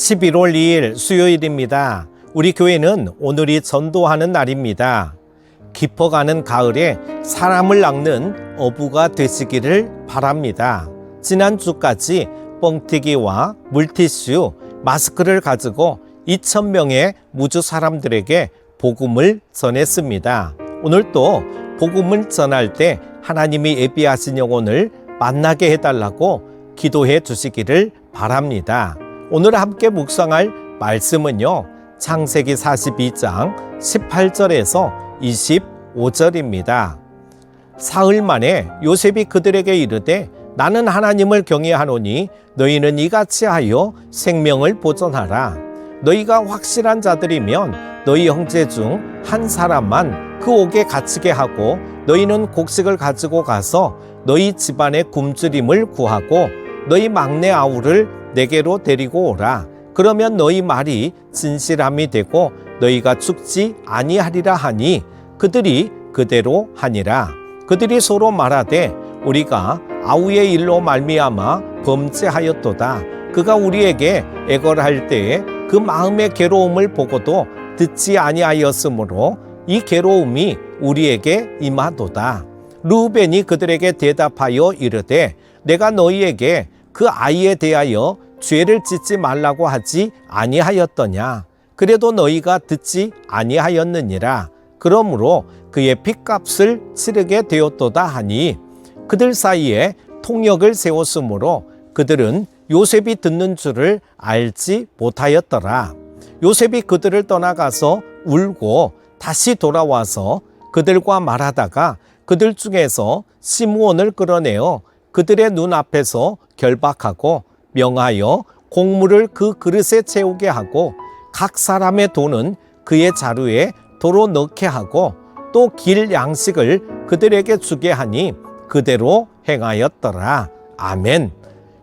11월 2일 수요일입니다. 우리 교회는 오늘이 전도하는 날입니다. 깊어가는 가을에 사람을 낚는 어부가 되시기를 바랍니다. 지난주까지 뻥튀기와 물티슈, 마스크를 가지고 2,000명의 무주 사람들에게 복음을 전했습니다. 오늘 또 복음을 전할 때 하나님이 예비하신 영혼을 만나게 해달라고 기도해 주시기를 바랍니다. 오늘 함께 묵상할 말씀은요. 창세기 42장 18절에서 25절입니다. 사흘 만에 요셉이 그들에게 이르되 나는 하나님을 경외하노니 너희는 이같이 하여 생명을 보존하라. 너희가 확실한 자들이면 너희 형제 중 한 사람만 그 옥에 갇히게 하고 너희는 곡식을 가지고 가서 너희 집안의 굶주림을 구하고 너희 막내 아우를 내게로 데리고 오라. 그러면 너희 말이 진실함이 되고 너희가 죽지 아니하리라 하니 그들이 그대로 하니라. 그들이 서로 말하되 우리가 아우의 일로 말미암아 범죄하였도다. 그가 우리에게 애걸할 때에 그 마음의 괴로움을 보고도 듣지 아니하였으므로 이 괴로움이 우리에게 임하도다. 루벤이 그들에게 대답하여 이르되 내가 너희에게 그 아이에 대하여 죄를 짓지 말라고 하지 아니하였더냐. 그래도 너희가 듣지 아니하였느니라. 그러므로 그의 핏값을 치르게 되었도다 하니 그들 사이에 통역을 세웠으므로 그들은 요셉이 듣는 줄을 알지 못하였더라. 요셉이 그들을 떠나가서 울고 다시 돌아와서 그들과 말하다가 그들 중에서 시므온을 끌어내어 그들의 눈앞에서 결박하고 명하여 곡물을 그 그릇에 채우게 하고 각 사람의 돈은 그의 자루에 도로 넣게 하고 또 길 양식을 그들에게 주게 하니 그대로 행하였더라. 아멘.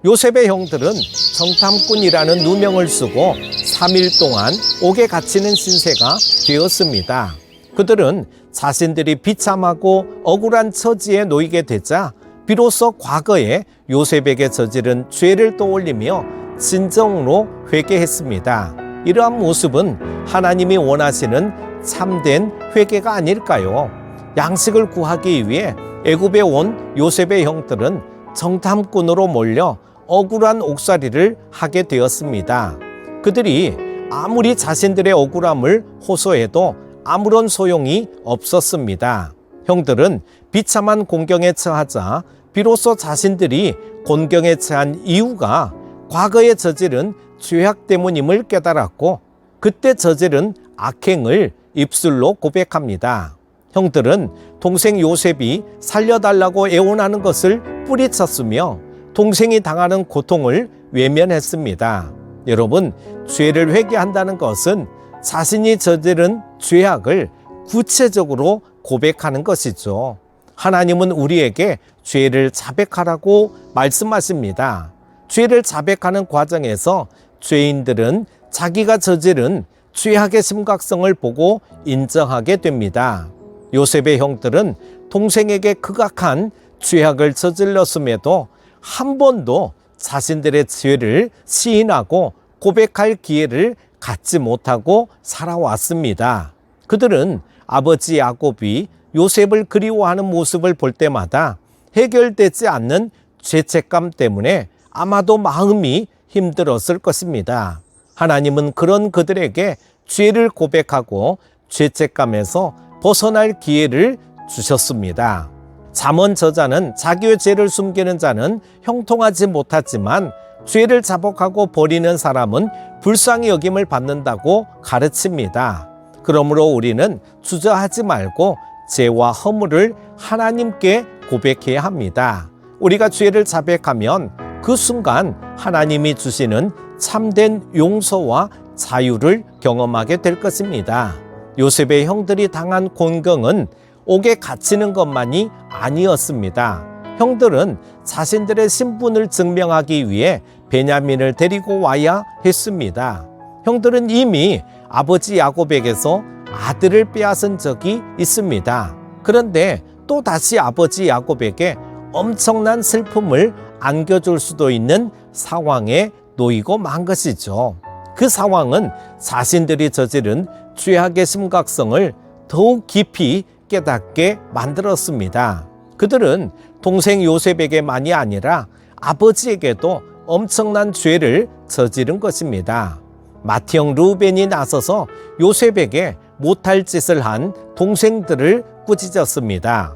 요셉의 형들은 정탐꾼이라는 누명을 쓰고 3일 동안 옥에 갇히는 신세가 되었습니다. 그들은 자신들이 비참하고 억울한 처지에 놓이게 되자 비로소 과거에 요셉에게 저지른 죄를 떠올리며 진정으로 회개했습니다. 이러한 모습은 하나님이 원하시는 참된 회개가 아닐까요? 양식을 구하기 위해 애굽에 온 요셉의 형들은 정탐꾼으로 몰려 억울한 옥살이를 하게 되었습니다. 그들이 아무리 자신들의 억울함을 호소해도 아무런 소용이 없었습니다. 형들은 비참한 공경에 처하자 비로소 자신들이 곤경에 처한 이유가 과거에 저지른 죄악 때문임을 깨달았고 그때 저지른 악행을 입술로 고백합니다. 형들은 동생 요셉이 살려달라고 애원하는 것을 뿌리쳤으며 동생이 당하는 고통을 외면했습니다. 여러분, 죄를 회개한다는 것은 자신이 저지른 죄악을 구체적으로 고백하는 것이죠. 하나님은 우리에게 죄를 자백하라고 말씀하십니다. 죄를 자백하는 과정에서 죄인들은 자기가 저지른 죄악의 심각성을 보고 인정하게 됩니다. 요셉의 형들은 동생에게 극악한 죄악을 저질렀음에도 한 번도 자신들의 죄를 시인하고 고백할 기회를 갖지 못하고 살아왔습니다. 그들은 아버지 야곱이 요셉을 그리워하는 모습을 볼 때마다 해결되지 않는 죄책감 때문에 아마도 마음이 힘들었을 것입니다. 하나님은 그런 그들에게 죄를 고백하고 죄책감에서 벗어날 기회를 주셨습니다. 잠언 저자는 자기의 죄를 숨기는 자는 형통하지 못하지만 죄를 자복하고 버리는 사람은 불쌍히 여김을 받는다고 가르칩니다. 그러므로 우리는 주저하지 말고 죄와 허물을 하나님께 고백해야 합니다. 우리가 죄를 자백하면 그 순간 하나님이 주시는 참된 용서와 자유를 경험하게 될 것입니다. 요셉의 형들이 당한 곤경은 옥에 갇히는 것만이 아니었습니다. 형들은 자신들의 신분을 증명하기 위해 베냐민을 데리고 와야 했습니다. 형들은 이미 아버지 야곱에게서 아들을 빼앗은 적이 있습니다. 그런데 또 다시 아버지 야곱에게 엄청난 슬픔을 안겨줄 수도 있는 상황에 놓이고 만 것이죠. 그 상황은 자신들이 저지른 죄악의 심각성을 더욱 깊이 깨닫게 만들었습니다. 그들은 동생 요셉에게만이 아니라 아버지에게도 엄청난 죄를 저지른 것입니다. 마티형 루벤이 나서서 요셉에게 못할 짓을 한 동생들을 꾸짖었습니다.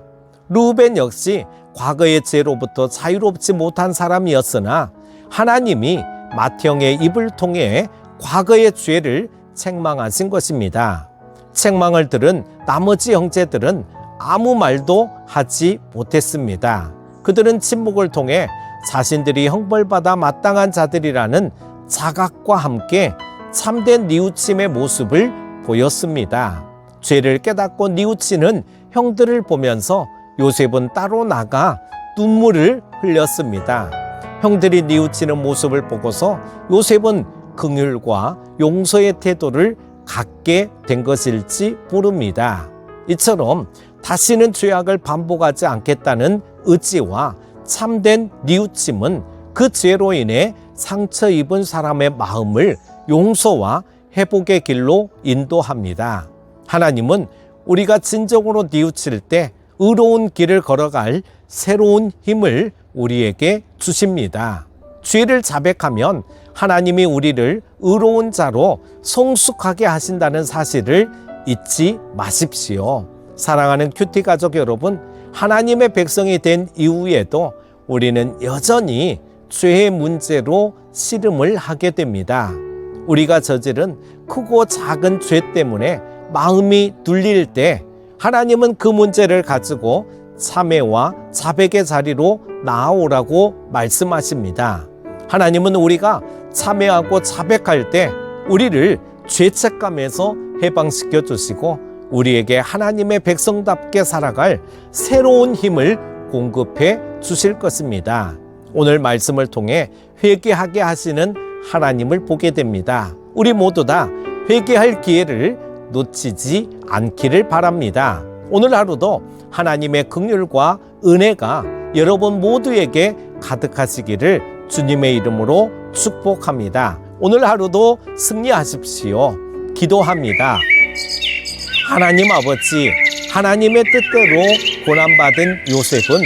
루벤 역시 과거의 죄로부터 자유롭지 못한 사람이었으나 하나님이 마티형의 입을 통해 과거의 죄를 책망하신 것입니다. 책망을 들은 나머지 형제들은 아무 말도 하지 못했습니다. 그들은 침묵을 통해 자신들이 형벌받아 마땅한 자들이라는 자각과 함께 참된 뉘우침의 모습을 보였습니다. 죄를 깨닫고 뉘우치는 형들을 보면서 요셉은 따로 나가 눈물을 흘렸습니다. 형들이 뉘우치는 모습을 보고서 요셉은 긍휼과 용서의 태도를 갖게 된 것일지 모릅니다. 이처럼 다시는 죄악을 반복하지 않겠다는 의지와 참된 뉘우침은 그 죄로 인해 상처 입은 사람의 마음을 용서와 회복의 길로 인도합니다. 하나님은 우리가 진정으로 뉘우칠 때 의로운 길을 걸어갈 새로운 힘을 우리에게 주십니다. 죄를 자백하면 하나님이 우리를 의로운 자로 성숙하게 하신다는 사실을 잊지 마십시오. 사랑하는 큐티 가족 여러분, 하나님의 백성이 된 이후에도 우리는 여전히 죄의 문제로 씨름을 하게 됩니다. 우리가 저지른 크고 작은 죄 때문에 마음이 눌릴 때 하나님은 그 문제를 가지고 참회와 자백의 자리로 나아오라고 말씀하십니다. 하나님은 우리가 참회하고 자백할 때 우리를 죄책감에서 해방시켜 주시고 우리에게 하나님의 백성답게 살아갈 새로운 힘을 공급해 주실 것입니다. 오늘 말씀을 통해 회개하게 하시는 하나님을 보게 됩니다. 우리 모두 다 회개할 기회를 놓치지 않기를 바랍니다. 오늘 하루도 하나님의 긍휼과 은혜가 여러분 모두에게 가득하시기를 주님의 이름으로 축복합니다. 오늘 하루도 승리하십시오. 기도합니다. 하나님 아버지, 하나님의 뜻대로 고난받은 요셉은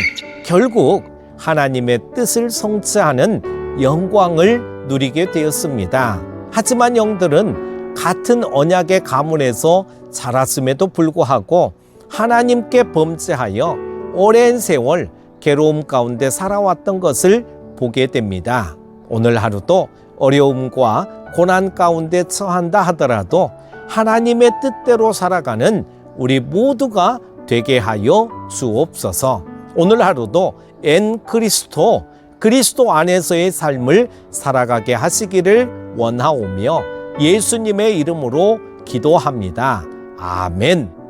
결국 하나님의 뜻을 성취하는 영광을 누리게 되었습니다. 하지만 영들은 같은 언약의 가문에서 자랐음에도 불구하고 하나님께 범죄하여 오랜 세월 괴로움 가운데 살아왔던 것을 보게 됩니다. 오늘 하루도 어려움과 고난 가운데 처한다 하더라도 하나님의 뜻대로 살아가는 우리 모두가 되게 하여 주옵소서. 오늘 하루도 엔 그리스도 그리스도 안에서의 삶을 살아가게 하시기를 원하오며 예수님의 이름으로 기도합니다. 아멘.